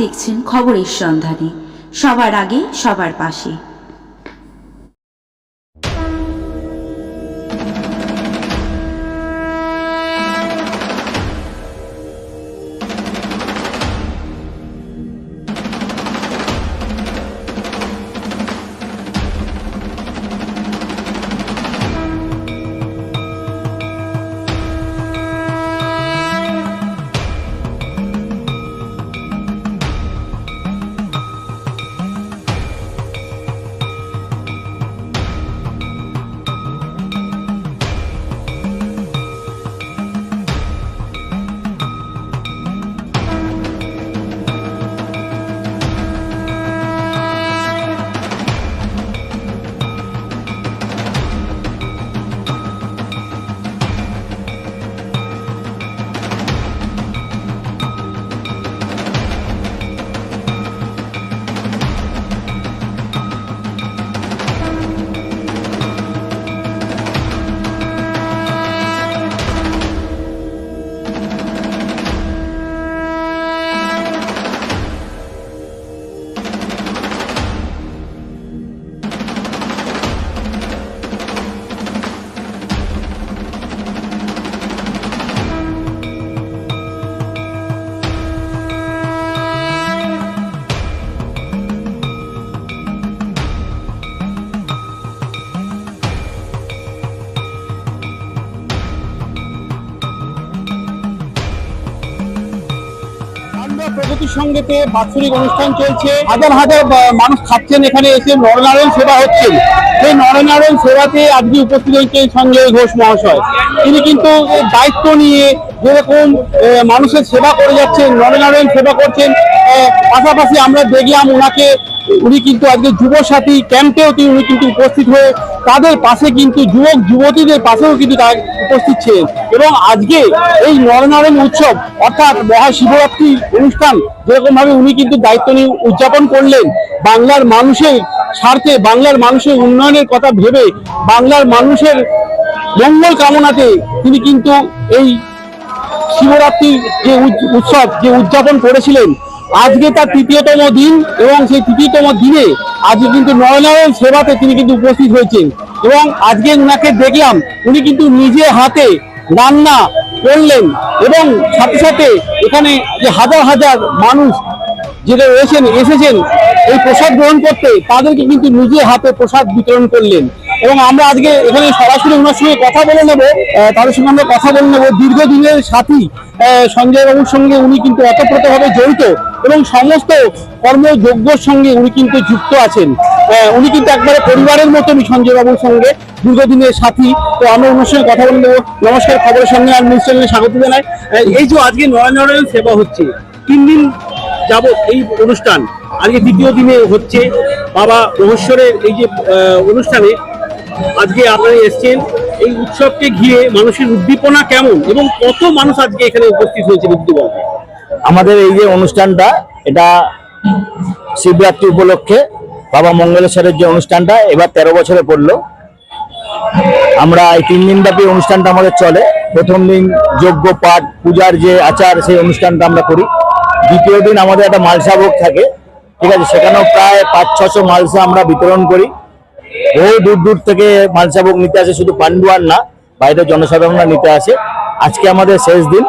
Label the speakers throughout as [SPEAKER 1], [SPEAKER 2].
[SPEAKER 1] দেখছেন খবরের সন্ধানে। সবার আগে সবার পাশে।
[SPEAKER 2] সঙ্গেতে বাৎসরিক অনুষ্ঠান চলছে। হাজার হাজার মানুষ খাচ্ছেন এখানে এসে নরনারায়ণ সেবা হচ্ছেন। সেই নরনারায়ণ সেবাতে আজকে উপস্থিত হয়েছেন সঞ্জয় ঘোষ মহাশয়। তিনি কিন্তু দায়িত্ব নিয়ে যেরকম মানুষের সেবা করে যাচ্ছেন, নরনারায়ণ সেবা করছেন পাশাপাশি আমরা দেখলাম ওনাকে উনি কিন্তু আজকে যুব সাথী ক্যাম্পেও তিনি উনি কিন্তু উপস্থিত হয়ে তাদের পাশে কিন্তু যুবক, যুবতীদের পাশেও কিন্তু তারা উপস্থিত ছিলেন। এবং আজকে এই নরনারায়ণ উৎসব অর্থাৎ মহাশিবরাত্রি অনুষ্ঠান যেরকম ভাবে উনি কিন্তু দায়িত্ব নিয়ে উদযাপন করলেন, বাংলার মানুষের স্বার্থে, বাংলার মানুষের উন্নয়নের কথা ভেবে, বাংলার মানুষের মঙ্গল কামনাতে তিনি কিন্তু এই শিবরাত্রির যে উৎ- উৎসব যে উদযাপন করেছিলেন আজকে তার তৃতীয়তম দিন এবং সেই তৃতীয়তম দিনে আজকে কিন্তু নরনারায়ণ সেবাতে তিনি কিন্তু উপস্থিত হয়েছেন। এবং আজকে উনাকে দেখলাম উনি কিন্তু নিজে হাতে রান্না করলেন এবং সাথে সাথে এখানে যে হাজার হাজার মানুষ যেটা রয়েছেন এসেছেন এই প্রসাদ গ্রহণ করতে তাদেরকে কিন্তু নিজে হাতে প্রসাদ বিতরণ করলেন। এবং আমরা আজকে এখানে সরাসরি ওনার সঙ্গে কথা বলে নেব তাদের সঙ্গে আমরা কথা বলে নেব। দীর্ঘদিনের সাথী আহ, সঞ্জয় বাবুর সঙ্গে উনি কিন্তু অতপ্রতভাবে জড়িত। এবং সমস্ত কর্মযজ্ঞর সঙ্গে উনি কিন্তু যুক্ত আছেন। উনি কিন্তু একবারে পরিবারের মতনই সঞ্জয় বাবুর সঙ্গে দীর্ঘদিনের সাথী। তো আমরা ওনার সঙ্গে কথা বলে নেব। নমস্কার, খবরের সঙ্গে আর নিউজ চ্যানেলে স্বাগত জানাই। এই যে আজকে নয়নারায়ণ সেবা হচ্ছে, তিন দিন যাবত এই অনুষ্ঠান, আজকে দ্বিতীয় দিনে হচ্ছে। বাবা মহেশ্বরের এই যে অনুষ্ঠানে আজকে আপনারা এসছেন। এই উৎসবকে ঘিরে মানুষের উদ্দীপনা কেমন এবং কত মানুষ আজকে এখানে উপস্থিত হয়েছে উদ্দীপনা
[SPEAKER 3] আমাদের এই যে অনুষ্ঠানটা, এটা শিবরাত্রি উপলক্ষে বাবা মঙ্গলেশ্বরের যে অনুষ্ঠানটা, এবার তেরো বছরে পড়ল। আমরা এই তিন দিন ব্যাপী অনুষ্ঠানটা আমাদের চলে। প্রথম দিন যজ্ঞ, পাঠ, পূজার যে আচার, সেই অনুষ্ঠানটা আমরা করি। দ্বিতীয় দিন আমাদের একটা মালসা ভোগ থাকে। ঠিক আছে, সেখানেও প্রায় পাঁচ, ছশো মালসা আমরা বিতরণ করি। বহু দূর দূর থেকে মালসা ভোগ নিতে আসে, শুধু পান্ডুয়ার না, বাইরের জনসাধারণরা নিতে আসে। আজকে আমাদের শেষ দিন।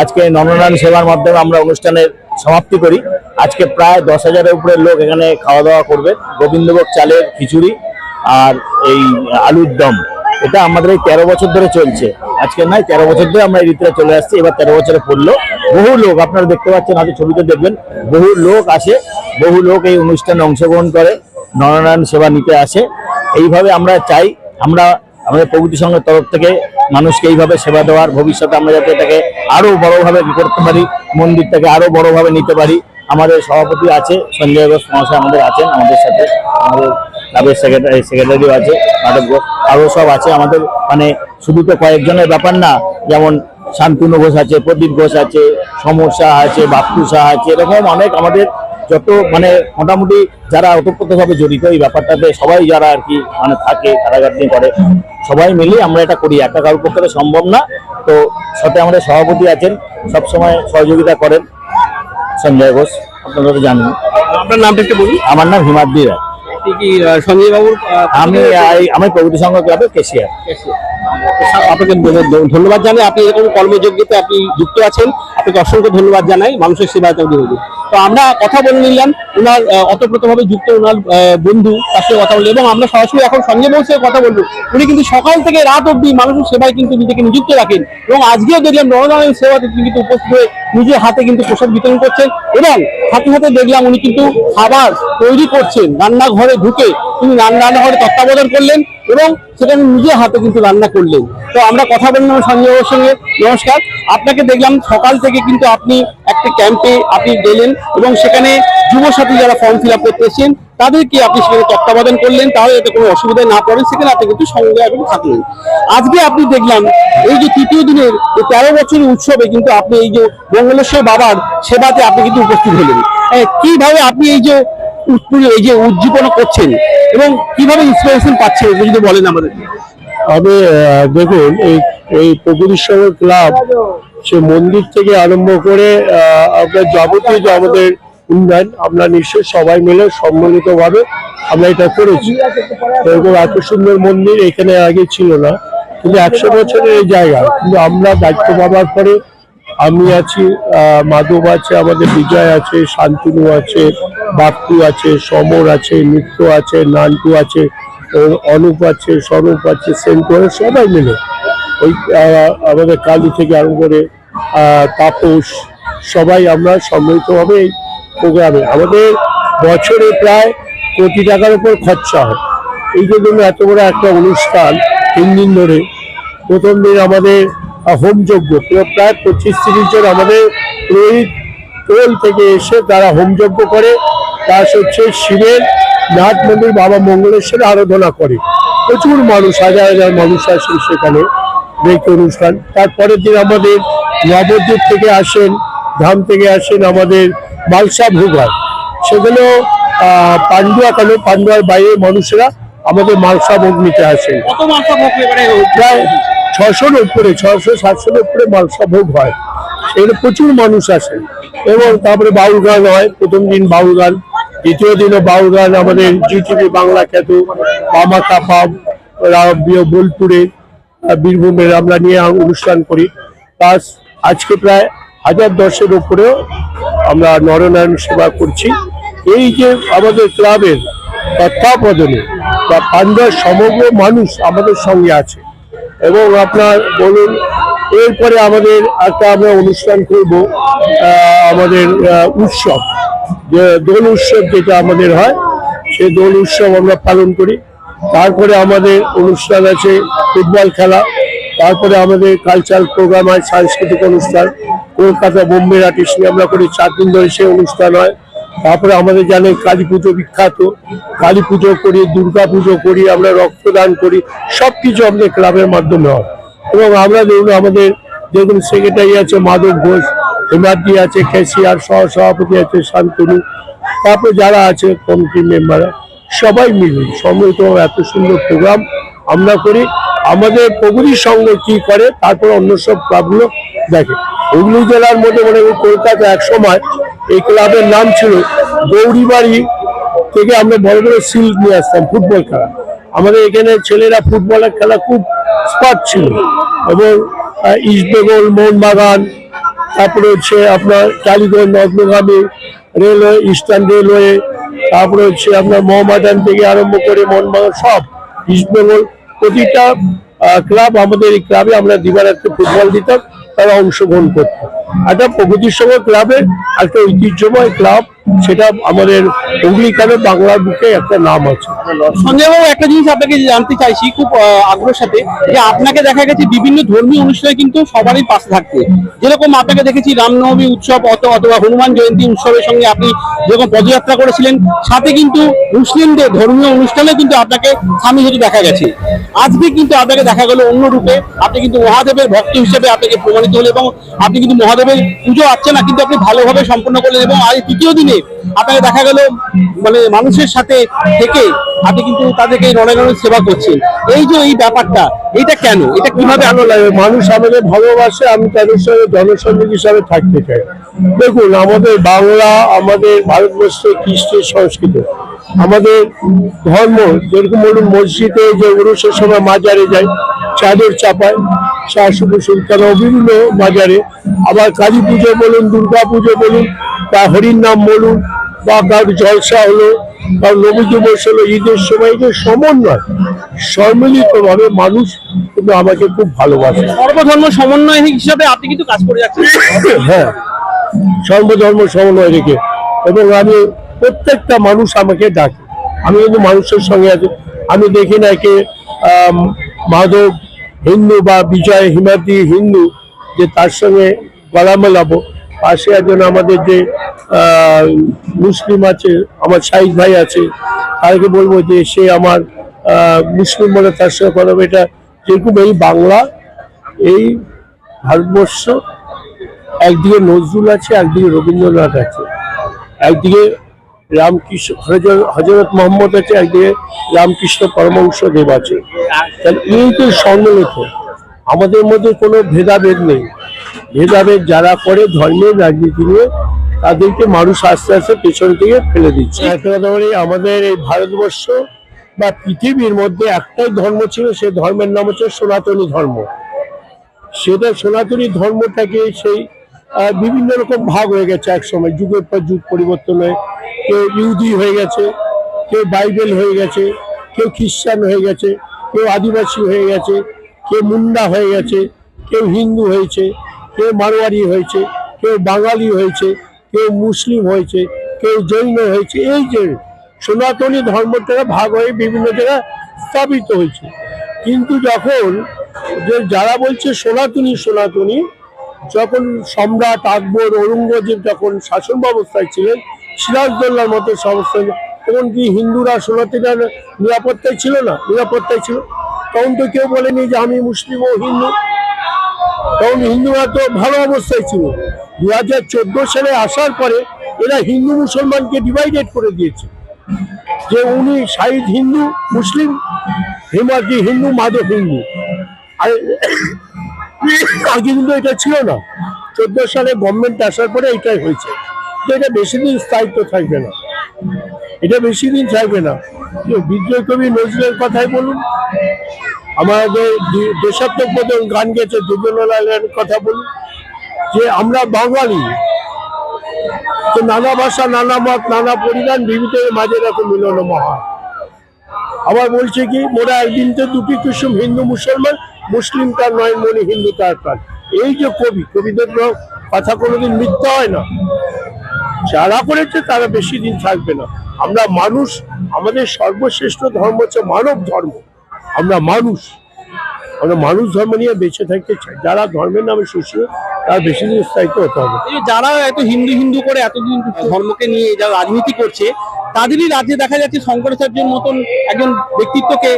[SPEAKER 3] আজকে নরনারায়ণ সেবার মাধ্যমে আমরা অনুষ্ঠানের সমাপ্তি করি। আজকে প্রায় দশ হাজারের উপরে লোক এখানে খাওয়া দাওয়া করবে। গোবিন্দভোগ চালের খিচুড়ি আর এই আলুর দম। এটা আমাদের এই তেরো বছর ধরে চলছে। আজকে নয়, তেরো বছর ধরে আমরা এই রীতিটা চলে আসছি। এবার তেরো বছরে পড়ল। বহু লোক আপনারা দেখতে পাচ্ছেন, হয়তো ছবিতে দেখবেন, বহু লোক আসে, বহু লোক এই অনুষ্ঠানে অংশগ্রহণ করে নরনারায়ণ সেবা নিতে আসে। এইভাবে আমরা চাই, আমরা আমাদের প্রভৃতি সংঘের তরফ থেকে মানুষকে এইভাবে সেবা দেওয়ার ভবিষ্যতে আমরা যাতে এটাকে আরও বড়ভাবে করতে পারি, মন্দিরটাকে আরও বড়ভাবে নিতে পারি। আমাদের সভাপতি আছে, সঞ্জয় ঘোষ মহাশয় আমাদের আছেন আমাদের সাথে। আমাদের ক্লাবের সেক্রেটারি সেক্রেটারিও আছে, মাধব ঘোষ। আরও সব আছে আমাদের। মানে শুধু তো কয়েকজনের ব্যাপার না, যেমন শান্তনু ঘোষ আছে, প্রদীপ ঘোষ আছে সমস্যা আছে, বাপ্পু শাহ আছে, এরকম অনেক আমাদের যত মানে মোটামুটি যারা ওতপ্রোতভাবে জড়িত এই ব্যাপারটাতে সবাই যারা আর কি মানে থাকে কারাগারনি করে সবাই মিলে আমরা এটা করি। একটা কারোর পক্ষে সম্ভব না। তো সাথে আমাদের সভাপতি আছেন সব সময় সহযোগিতা করেন সঞ্জয় ঘোষ। আপনারা তো জানেন।
[SPEAKER 2] আপনার নামটা একটু বলুন।
[SPEAKER 3] আমার নাম হিমাদ্রি রায়।
[SPEAKER 2] সঞ্জয় বাবুর
[SPEAKER 3] আমি এই- আমি প্রগতি সংঘ ক্লাবের কেশিয়ার।
[SPEAKER 2] আপনাকে ধন্য- ধন্য- ধন্যবাদ জানাই। আপনি এরকম কর্মযোগ্যতে আপনি যুক্ত আছেন। আপনাকে অসংখ্য ধন্যবাদ জানাই। মানুষের রয়েছেন। তো আমরা কথা বলে নিলাম। ওনার অতপ্রত অতপ্রতভাবে যুক্ত ওনার বন্ধু তার সাথে কথা বলল এবং আমরা সরাসরি এখন সঙ্গে বসে কথা বলব। উনি কিন্তু সকাল থেকে রাত অব্দি মানুষের সেবায় কিন্তু নিজেকে নিযুক্ত রাখেন এবং আজকেও দেখলাম নরনারায়ণ সেবাতে তিনি কিন্তু উপস্থিত হয়ে নিজের হাতে কিন্তু প্রসাদ বিতরণ করছেন এবং সাথে সাথে দেখলাম উনি কিন্তু খাবার তৈরি করছেন। রান্নাঘরে ঢুকে তিনি রান্না রান্নাঘরে তত্ত্বাবধান করলেন এবং সেখানে নিজের হাতে কিন্তু রান্না করলেন। তো আমরা কথা বললাম সঞ্জয় বাবুর সঙ্গে। নমস্কার। আপনাকে দেখলাম, সকাল থেকে কিন্তু আপনি একটা ক্যাম্পে আপনি গেলেন এবং সেখানে যুবসাথী যারা ফর্ম ফিল আপ করতে এসেছেন, তাদেরকে আপনি সেখানে তত্ত্বাবধান করলেন। তাহলে এতে কোনো অসুবিধায় না পড়েন সেখানে আপনি কিন্তু সঙ্গে এখন থাকলেন। আজকে আপনি দেখলাম, এই যে তৃতীয় দিনের এই তেরো বছরের উৎসবে কিন্তু আপনি এই যে মঙ্গলেশ্বর বাবার সেবাতে আপনি কিন্তু উপস্থিত হলেন। কীভাবে আপনি এই যে এই যে উজ্জীবন করছেন, এবং কীভাবে ইন্সপিরেশন পাচ্ছেন যদি বলেন আমাদের।
[SPEAKER 4] আমি দেখুন, এই এই প্রগতিশ্বর ক্লাব সে মন্দির থেকে আরম্ভ করে আপনার যাবতীয় যে আমাদের উন্নয়ন, আমরা নিশ্চয়ই সবাই মিলে সম্মিলিত ভাবে আমরা এটা করেছি। এরকম এত সুন্দর মন্দির এখানে আগে ছিল না, কিন্তু একশো বছরের এই জায়গা, কিন্তু আমরা দায়িত্ব পাওয়ার পরে আমি আছি মাধব আছে, আমাদের বিজয় আছে, শান্তনু আছে, বাপ্পু আছে সমর আছে নিত্য আছে, নান্টু আছে অনুপ আছে, স্বরূপ আছে, সেন্টু সবাই মিলে। ওই আমাদের কালী থেকে আরম্ভ করে তাপস, সবাই আমরা সম্মিলিতভাবে এই প্রোগ্রামে। আমাদের বছরে প্রায় কোটি টাকার উপর খরচা হয়। এই জন্য এত বড় একটা অনুষ্ঠান তিন দিন ধরে। প্রথম দিন আমাদের হোমযজ্ঞ। প্রায় পঁচিশ তিরিশ জন আমাদের পুরোহিত টোল থেকে এসে তারা হোমযজ্ঞ করে। তার হচ্ছে শিবের নাট মন্দির বাবা মঙ্গলেশ্বরে আরাধনা করে। প্রচুর মানুষ হাজার হাজার মানুষ আসেন সেখানে দেখতে অনুষ্ঠান। তারপরের দিন আমাদের নবদ্বীপ থেকে আসেন ধাম থেকে আসেন আমাদের মালসা ভোগ হয় সেগুলো পান্ডুয়া কেন? পান্ডুয়ার বাইরে মানুষেরা আমাদের মালসা ভোগ নিতে আসেন
[SPEAKER 2] এবারে
[SPEAKER 4] প্রায় ছশোর উপরে ছশো সাতশোর উপরে মালসা ভোগ হয়। এখানে প্রচুর মানুষ আসেন এবং তারপরে বাউল গান হয়, প্রথম দিন বাউল গান, দ্বিতীয় দিনও বাউল গান। আমাদের জিটিভি বাংলা খ্যাত মামা কাপা বোলপুরে বীরভূমের আমরা নিয়ে অনুষ্ঠান করি। প্লাস আজকে প্রায় হাজার দশের উপরেও আমরা নরনারায়ণ সেবা করছি। এই যে আমাদের ক্লাবের তত্ত্বাবধানে বা পান্ডার সমগ্র মানুষ আমাদের সঙ্গে আছে। এবং আপনার বলুন, এরপরে আমাদের একটা আমরা অনুষ্ঠান করব আমাদের উৎসব। যে দোল উৎসব যেটা আমাদের হয় সেই দোল উৎসব আমরা পালন করি। তারপরে আমাদের অনুষ্ঠান আছে ফুটবল খেলা। তারপরে আমাদের কালচারাল প্রোগ্রাম হয়, সাংস্কৃতিক অনুষ্ঠান। কলকাতা বোম্বে আর্টিস্ট আমরা করি চার দিন ধরে সেই অনুষ্ঠান হয়। তারপরে আমাদের জানেন কালী পুজো বিখ্যাত। কালী পুজো করি, দুর্গা পুজো করি, আমরা রক্তদান করি সব কিছু আমাদের ক্লাবের মাধ্যমে হয়। এবং আমরা দেখুন আমাদের দেখুন সেক্রেটারি আছে মাধব ঘোষ হিমাদ্রি আছে ক্যাশিয়ার সহ সভাপতি আছে শান্তনু, তারপরে যারা আছে কমিটি মেম্বাররা সবাই মিলে সম্মিলিত এত সুন্দর প্রোগ্রাম আমরা করি। আমাদের প্রগতির সঙ্গে কি করে, তারপর অন্য সব ক্লাবগুলো দেখে। হুগলি জেলার মধ্যে মানে ওই কলকাতা এক সময় এই ক্লাবের নাম ছিল গৌরীবাড়ি থেকে আমরা বড় বড় সিল নিয়ে আসতাম, ফুটবল খেলা। আমাদের এখানে ছেলেরা ফুটবলের খেলা খুব স্পট ছিল। এবং ইস্টবেঙ্গল মোহনবাগান, তারপরে হচ্ছে আপনার টালিগঞ্জ নগ্নগামী রেলওয়ে, ইস্টার্ন রেলওয়ে, তারপরে হচ্ছে আপনার মোহামেডান থেকে আরম্ভ করে মোহনবাগান, সব ইস্টবেঙ্গল প্রতিটা ক্লাব আমাদের এই ক্লাবে আমরা দিবারাত্রে ফুটবল দিতাম। তারা অংশগ্রহণ করতো। একটা প্রগতির সঙ্গে ক্লাবের একটা ঐতিহ্যময় ক্লাব সেটা আমাদের হুগলি বাংলার বুকে একটা নাম আছে?
[SPEAKER 2] সঞ্জয় বাবু একটা জিনিস আপনাকে জানতে চাইছি খুব আহ, আগ্রহের সাথে যে আপনাকে দেখা গেছে বিভিন্ন ধর্মীয় অনুষ্ঠানে কিন্তু সবারই পাশে থাকতে। যেরকম আপনাকে দেখেছি রামনবমী উৎসব অত- অথবা হনুমান জয়ন্তী উৎসবের সঙ্গে আপনি যেরকম পদযাত্রা করেছিলেন সাথে কিন্তু মুসলিমদের ধর্মীয় অনুষ্ঠানে কিন্তু আপনাকে স্বামী হিসেবে দেখা গেছে। আজকে কিন্তু আপনাকে দেখা গেল অন্য রূপে আপনি কিন্তু মহাদেবের ভক্ত হিসেবে আপনাকে প্রমাণিত হলেন এবং আপনি কিন্তু মহাদেবের পুজো আসছে না কিন্তু আপনি ভালোভাবে সম্পন্ন করলেন এবং আজ তৃতীয় দিনে আপনাকে দেখা গেল মানে মানুষের সাথে থেকে আপনি কিন্তু তাদেরকে এই রণাঙ্গনের সেবা করছেন। এই যে এই ব্যাপারটা এটা কেন? এটা কীভাবে
[SPEAKER 4] ভালো লাগে? মানুষ আমাদের ভালোবাসে আমি তাদের সঙ্গে জনসংযোগ হিসাবে থাকতে চাই। দেখুন আমাদের বাংলা আমাদের ভারতবর্ষে কৃষ্টের সংস্কৃতি। আমাদের ধর্ম যেরকম বলুন মসজিদে যে উরুষের সময় মাজারে যায় চাদর চাপায় শাহসুপুর সুলতান বিভিন্ন মাজারে। আবার কালী পুজো বলুন দুর্গা পুজো বলুন বা হরির নাম বলুন বা কারোর জলসা হলো কারোর নবী দিবস হলো ঈদের সময় যে সমন্বয় সম্মিলিতভাবে মানুষ কিন্তু আমাকে খুব ভালোবাসে।
[SPEAKER 2] সর্বধর্ম সমন্বয় হিসাবে আপনি কিন্তু কাজ করে যাচ্ছেন।
[SPEAKER 4] হ্যাঁ সর্বধর্ম সমন্বয় রেখে। এবং আমি প্রত্যেকটা মানুষ আমাকে ডাকে। আমি কিন্তু মানুষের সঙ্গে আছি। আমি দেখি না কে আম, মাধব হিন্দু বা বিজয় হিমাদ্রি হিন্দু যে তার সঙ্গে গলা মেলাবো পাশে একজন আমাদের যে মুসলিম আছে, আমার শাহিদ ভাই আছে, তাকে বলব যে সে আমার মুসলিম বলে তার সঙ্গে কথা। এটা যেরকম এই বাংলা, এই ভারতবর্ষ, একদিকে নজরুল আছে, একদিকে রবীন্দ্রনাথ আছে। একদিকে রামকৃষ্ণ হজর- হজরত মোহাম্মদ আছে, একদিকে রামকৃষ্ণ পরমহংস দেব আছে। তাহলে এই তো সম্মিলিত আমাদের মধ্যে কোনো ভেদাভেদ নেই। ভেদাভেদ যারা করে ধর্মের রাজনীতি নিয়ে, তাদেরকে মানুষ আস্তে আস্তে পেছন থেকে ফেলে দিচ্ছে। আমাদের এই ভারতবর্ষ বা পৃথিবীর মধ্যে একটাই ধর্ম ছিল, সে ধর্মের নাম হচ্ছে সনাতনী ধর্ম। সেটা সনাতনী ধর্মটাকে সেই বিভিন্ন রকম ভাগ হয়ে গেছে এক সময় যুগের পর যুগ পরিবর্তন হয়ে, কেউ ইহুদি হয়ে গেছে, কেউ বাইবেল হয়ে গেছে, কেউ খ্রিস্টান হয়ে গেছে, কেউ আদিবাসী হয়ে গেছে, কেউ মুন্ডা হয়ে গেছে, কেউ হিন্দু হয়েছে। কেউ মারোয়ারি হয়েছে, কেউ বাঙালি হয়েছে, কেউ মুসলিম হয়েছে, কেউ জৈন হয়েছে, এই যে সনাতনী ধর্মটা ভাগ হয়ে বিভিন্ন জায়গায় স্থাপিত হয়েছে। কিন্তু যখন যে যারা বলছে সনাতনী সনাতনী, যখন সম্রাট আকবর, ঔরঙ্গজেব যখন শাসন ব্যবস্থায় ছিলেন, সিরাজদৌল্লার মতো সমস্যা তখন কি হিন্দুরা সনাতনীরা নিরাপত্তায় ছিল না, নিরাপত্তায় ছিল, তখন তো কেউ বলেনি যে আমি মুসলিম ও হিন্দু। তখন হিন্দুরা তো ভালো অবস্থায় ছিল। দু হাজার চোদ্দ সালে আসার পরে এরা হিন্দু মুসলমানকে ডিভাইডেড করে দিয়েছে। যে উনি শাহিদ হিন্দু, মুসলিম হিমাদ্রি হিন্দু মাধব হিন্দু। আর আগে কিন্তু এটা ছিল না। চোদ্দ সালে গভর্নমেন্ট আসার পরে এটাই হয়েছে। এটা বেশি দিন স্থায়িত্ব থাকবে না। এটা বেশি দিন থাকবে না। বিদ্রোহ কবি নজরুলের কথাই বলুন। আমাদের দে- দেশাত্মবোধক গান গেছে দুর্গনালালের কথা বলুন। যে আমরা বাঙালি, তো নানা ভাষা, নানা মত, নানা পরিধান বিবিধের মাঝে রাখো মিলন মহা। আবার বলছে কি, মোরা একদিন তো দুটি কুসুম হিন্দু মুসলমান, মুসলিম তার নয়, মনে হিন্দু তার প্রাণ। এই যে কবি, কবিদের কথা কোনোদিন মিথ্যা হয় না। যারা করেছে তারা বেশি দিন থাকবে না। আমরা মানুষ, আমাদের সর্বশ্রেষ্ঠ ধর্ম হচ্ছে মানব ধর্ম। আমরা মানুষ। আমরা মানুষ ধর্ম নিয়ে বেঁচে থাকতে চাই। যারা ধর্মের নামে সুশীল তারা বেশি দিন স্থায়িত্ব হতে হবে।
[SPEAKER 2] যারা এত হিন্দু হিন্দু করে এতদিন ধর্মকে নিয়ে যারা রাজনীতি করছে তাদেরই রাজ্যে দেখা যাচ্ছে শঙ্করাচার্যের মতন একজন ব্যক্তিত্বকে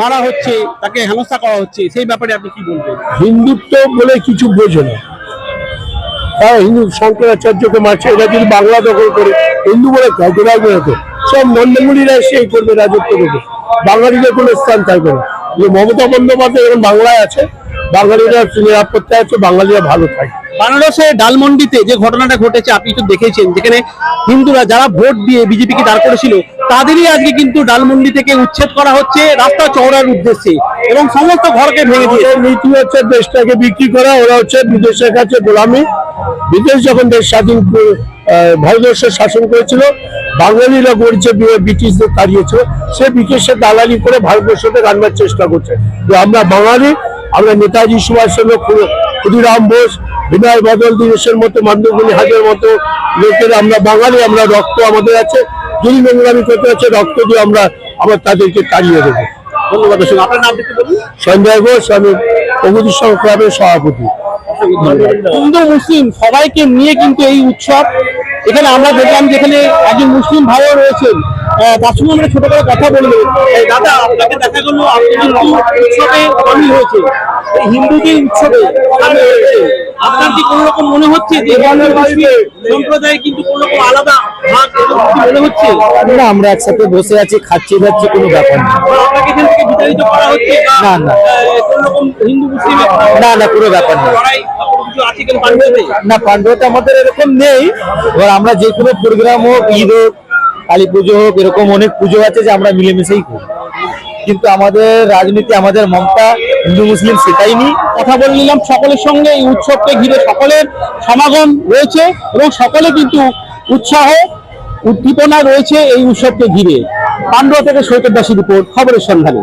[SPEAKER 2] মারা হচ্ছে তাকে হেনস্থা করা হচ্ছে। সেই ব্যাপারে আপনি কি বলবেন?
[SPEAKER 4] হিন্দুত্ব বলে কিছু বোঝে না। তারা হিন্দু শঙ্করাচার্যকে মারছে এরা যদি বাংলা দখল করে হিন্দু বলে কাউকে রাখবে না তো সব নন্দমুনিরা এসে এই করবে রাজত্ব করবে। বাঙালিদের কোনো স্থান থাকবে না। যে মমতা বন্দ্যোপাধ্যায় এখন বাংলায় আছে বাঙালিরা নিরাপত্তা আছে বাঙালিরা ভালো থাকে।
[SPEAKER 2] বানারসে ডালমন্ডিতে যে ঘটনাটা ঘটেছে আপনি তো দেখেছেন যেখানে হিন্দুরা যারা ভোট দিয়ে বিজেপিকে দাঁড় করেছিল তাদেরই আজকে কিন্তু ডালমন্ডি থেকে উচ্ছেদ করা হচ্ছে রাস্তা চওড়ার উদ্দেশ্যে এবং সমস্ত ঘরকে ভেঙে
[SPEAKER 4] ওদের নীতি হচ্ছে দেশটাকে বিক্রি করা ওরা হচ্ছে বিদেশের কাছে গোলামি। বিদেশ যখন দেশ স্বাধীন ভারতবর্ষের শাসন করেছিল বাঙালিরা গড়ছে ব্রিটিশদের তাড়িয়েছিল সে ব্রিটিশের দালালি করে ভারতবর্ষকে আনবার চেষ্টা করছে। যে আমরা বাঙালি আমরা নেতাজি সুভাষচন্দ্র ক্ষু- ক্ষুদিরাম বোস বিনয় বদল দিবসের মতো মান্যগুলি হাজের মতো লোকের আমরা বাঙালি আমরা রক্ত আমাদের আছে যদি নোংরামি করতে হচ্ছে রক্ত দিয়ে আমরা আবার তাদেরকে তাড়িয়ে দেবো।
[SPEAKER 2] ধন্যবাদ
[SPEAKER 4] সঞ্জয় ঘোষ আমি প্রগতি সংঘ ক্লাবের সভাপতি।
[SPEAKER 2] হিন্দু, মুসলিম সবাইকে নিয়ে কিন্তু এই উৎসব। এখানে আমরা দেখলাম যেখানে একজন মুসলিম ভাইও রয়েছেন। তার সঙ্গে আমরা ছোট করে কথা বলব। দাদা, আপনাকে দেখা গেল, আপনি উৎসবে আমি হয়েছে হিন্দুদের উৎসবে আমি হয়েছে আপনার কি কোনো রকম মনে হচ্ছে যে সম্প্রদায় কিন্তু কোনো রকম আলাদা ভাগ মনে হচ্ছে?
[SPEAKER 3] না আমরা একসাথে বসে আছি খাচ্ছি যাচ্ছি কোনো ব্যাপার না
[SPEAKER 2] আপনাকে এখান থেকে বিতাড়িত করা হচ্ছে
[SPEAKER 3] না, না।
[SPEAKER 2] কোন রকম হিন্দু মুসলিমের
[SPEAKER 3] না না কোনো ব্যাপার না পাণ্ডবতে আমাদের এরকম নেই। এবার আমরা যে কোনো প্রোগ্রাম হোক ঈদ হোক কালী পুজো হোক এরকম অনেক পুজো আছে যে আমরা মিলেমিশেই করি। কিন্তু আমাদের রাজনীতি আমাদের মমতা হিন্দু, মুসলিম সেটাই নিয়ে
[SPEAKER 2] কথা বলে নিলাম, সকলের সঙ্গে এই উৎসবকে ঘিরে সকলের সমাগম রয়েছে এবং সকলে কিন্তু উৎসাহ, উদ্দীপনা রয়েছে এই উৎসবকে ঘিরে। পান্ডুয়া থেকে সৈকত দাসী রিপোর্ট, খবরের সন্ধানে।